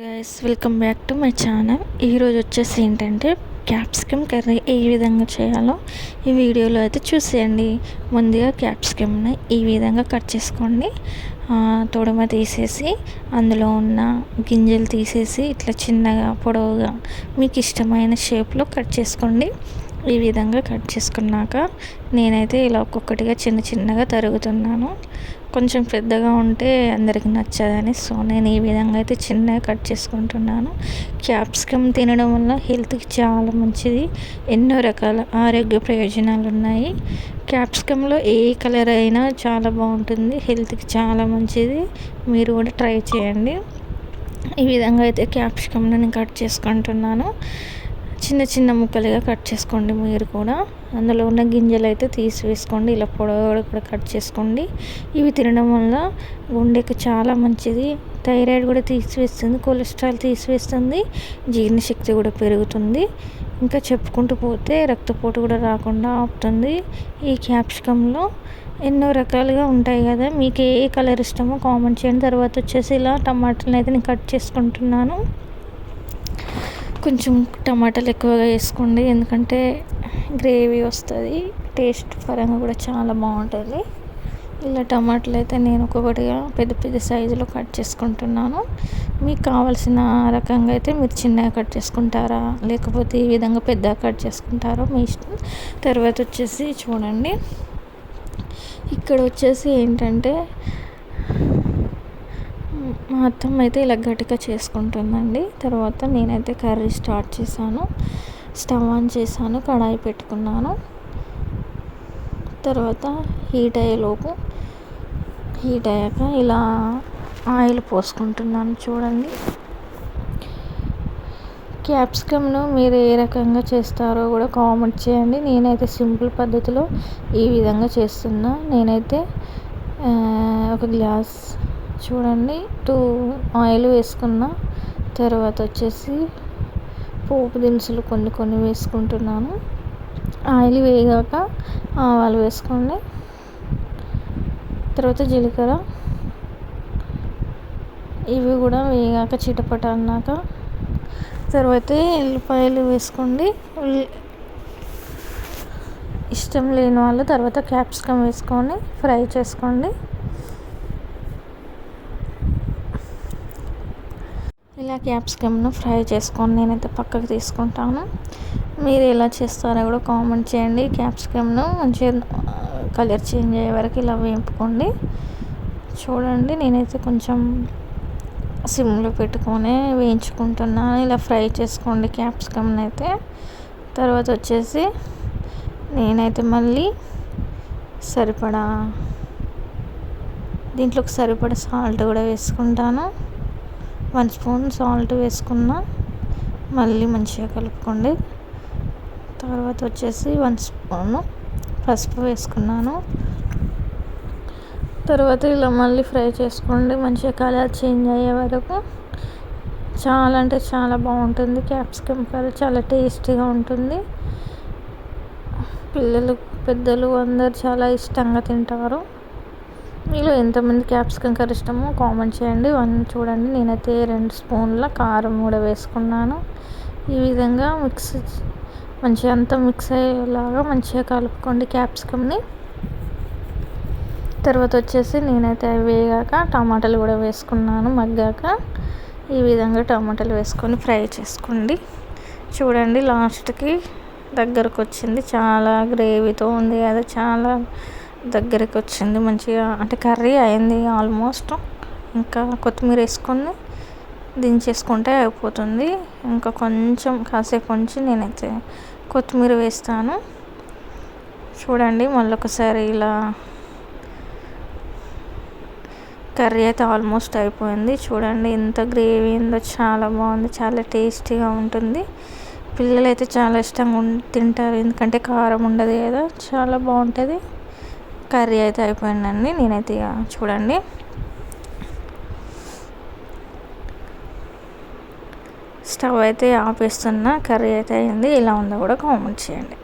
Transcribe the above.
Guys welcome back to my channel ఈరోజు వచ్చేసి ఏంటంటే క్యాప్సికమ్ కర్రీ ఏ విధంగా చేయాలో ఈ వీడియోలో అయితే చూసేయండి. ముందుగా క్యాప్సికమ్ని ఈ విధంగా కట్ చేసుకోండి. తొడమ తీసేసి అందులో ఉన్న గింజలు తీసేసి ఇట్లా చిన్నగా పొడవుగా మీకు ఇష్టమైన షేప్లో కట్ చేసుకోండి. ఈ విధంగా కట్ చేసుకున్నాక నేనైతే ఇలా ఒక్కొక్కటిగా చిన్న చిన్నగా తరుగుతున్నాను. కొంచెం పెద్దగా ఉంటే అందరికి నచ్చదని సో నేను ఈ విధంగా అయితే చిన్నగా కట్ చేసుకుంటున్నాను. క్యాప్సికమ్ తినడం వల్ల హెల్త్కి చాలా మంచిది. ఎన్నో రకాల ఆరోగ్య ప్రయోజనాలు ఉన్నాయి. క్యాప్సికంలో ఏ కలర్ అయినా చాలా బాగుంటుంది. హెల్త్కి చాలా మంచిది. మీరు కూడా ట్రై చేయండి. ఈ విధంగా అయితే క్యాప్సికమ్ని నేను కట్ చేసుకుంటున్నాను. చిన్న చిన్న ముక్కలుగా కట్ చేసుకోండి మీరు కూడా. అందులో ఉన్న గింజలు అయితే తీసివేసుకోండి ఇలా పొడవు కూడా కట్ చేసుకోండి. ఇవి తినడం వల్ల గుండెకి చాలా మంచిది. థైరాయిడ్ కూడా తీసివేస్తుంది కొలెస్ట్రాల్ తీసివేస్తుంది జీర్ణశక్తి కూడా పెరుగుతుంది. ఇంకా చెప్పుకుంటూ పోతే రక్తపోటు కూడా రాకుండా ఆపుతుంది. ఈ క్యాప్సికంలో ఎన్నో రకాలుగా ఉంటాయి కదా. మీకు ఏ కలర్ ఇష్టమో కామెంట్ చేయండి. తర్వాత వచ్చేసి ఇలా టమాటాలను అయితే నేను కట్ చేసుకుంటున్నాను. కొంచెం టమాటాలు ఎక్కువగా వేసుకోండి. ఎందుకంటే గ్రేవీ వస్తుంది టేస్ట్ పరంగా కూడా చాలా బాగుంటుంది. ఇలా టమాటాలు అయితే నేను ఒక్కొక్కటిగా పెద్ద పెద్ద సైజులో కట్ చేసుకుంటున్నాను. మీకు కావాల్సిన రకంగా అయితే మీరు చిన్నగా కట్ చేసుకుంటారా లేకపోతే ఈ విధంగా పెద్దగా కట్ చేసుకుంటారో మీ ఇష్టం. తర్వాత వచ్చేసి చూడండి. ఇక్కడ వచ్చేసి ఏంటంటే మా అత్తమ్మ అయితే ఇలా గట్టిగా చేసుకుంటుందండి. తర్వాత నేనైతే కర్రీ స్టార్ట్ చేశాను. స్టవ్ ఆన్ చేశాను కడాయి పెట్టుకున్నాను. తర్వాత హీట్ అయ్యేలోపు హీట్ అయ్యాక ఇలా ఆయిల్ పోసుకుంటున్నాను చూడండి. క్యాప్సికమ్ను మీరు ఏ రకంగా చేస్తారో కూడా కామెంట్ చేయండి. నేనైతే సింపుల్ పద్ధతిలో ఈ విధంగా చేస్తున్నా. నేనైతే ఒక గ్లాస్ చూడండి. టూ ఆయిల్ వేసుకున్న తర్వాత వచ్చేసి పోపు దినుసులు కొన్ని కొన్ని వేసుకుంటున్నాను. ఆయిల్ వేగాక ఆవాలు వేసుకోండి. తర్వాత జీలకర్ర. ఇవి కూడా వేగాక చిటపట అన్నాక తర్వాత ఎల్లిపాయలు వేసుకోండి. ఇష్టం లేని వాళ్ళు తర్వాత క్యాప్సికమ్ వేసుకొని ఫ్రై చేసుకోండి. ఇలా క్యాప్సికమ్ను ఫ్రై చేసుకొని నేనైతే పక్కకు తీసుకుంటాను. మీరు ఎలా చేస్తారో కూడా కామెంట్ చేయండి. క్యాప్సికమ్ను మంచిగా కలర్ చేంజ్ అయ్యే వరకు ఇలా వేపుకోండి. చూడండి నేనైతే కొంచెం సిమ్లో పెట్టుకొని వేయించుకుంటున్నాను ఇలా ఫ్రై చేసుకోండి క్యాప్సికమ్ని అయితే తర్వాత వచ్చేసి నేనైతే మళ్ళీ సరిపడా దీంట్లోకి సరిపడా సాల్ట్ కూడా వేసుకుంటాను. వన్ స్పూన్ సాల్ట్ వేసుకున్న మళ్ళీ మంచిగా కలుపుకోండి. తర్వాత వచ్చేసి వన్ స్పూన్ పసుపు వేసుకున్నాను. తర్వాత ఇలా మళ్ళీ ఫ్రై చేసుకోండి. మంచిగా కలర్ చేంజ్ అయ్యే వరకు చాలా అంటే చాలా బాగుంటుంది. క్యాప్సికమ్ కర్రీ చాలా టేస్టీగా ఉంటుంది. పిల్లలు పెద్దలు అందరు చాలా ఇష్టంగా తింటారు. మీలో ఎంతమంది క్యాప్సికమ్ కర్రీ ఇష్టమో కామెంట్ చేయండి. వన్ చూడండి. నేనైతే రెండు స్పూన్ల కారం కూడా వేసుకున్నాను. ఈ విధంగా మిక్స్ మంచిగా అంతా మిక్స్ అయ్యేలాగా మంచిగా కలుపుకోండి క్యాప్సికమ్ని. తర్వాత వచ్చేసి నేనైతే అవి వేగాక టమాటాలు కూడా వేసుకున్నాను. మగ్గాక ఈ విధంగా టమాటాలు వేసుకొని ఫ్రై చేసుకోండి. చూడండి లాస్ట్కి దగ్గరకు వచ్చింది చాలా గ్రేవీతో ఉంది కదా. చాలా దగ్గరికి వచ్చింది మంచిగా అంటే కర్రీ అయింది ఆల్మోస్ట్. ఇంకా కొత్తిమీర వేసుకొని దించేసుకుంటే అయిపోతుంది. ఇంకా కొంచెం కాసేపు ఉంచి నేనైతే కొత్తిమీర వేస్తాను. చూడండి మళ్ళీ ఒకసారి ఇలా కర్రీ అయితే ఆల్మోస్ట్ అయిపోయింది. చూడండి ఎంత గ్రేవీ ఉందో చాలా బాగుంది చాలా టేస్టీగా ఉంటుంది. పిల్లలు అయితే చాలా ఇష్టంగా తింటారు. ఎందుకంటే కారం ఉండదు కదా చాలా బాగుంటుంది. కర్రీ అయితే అయిపోయిందండి. నేనైతే ఇక చూడండి. స్టవ్ అయితే ఆపేస్తున్నా కర్రీ అయితే అయింది. ఇలా ఉందో కూడా కామెంట్ చేయండి.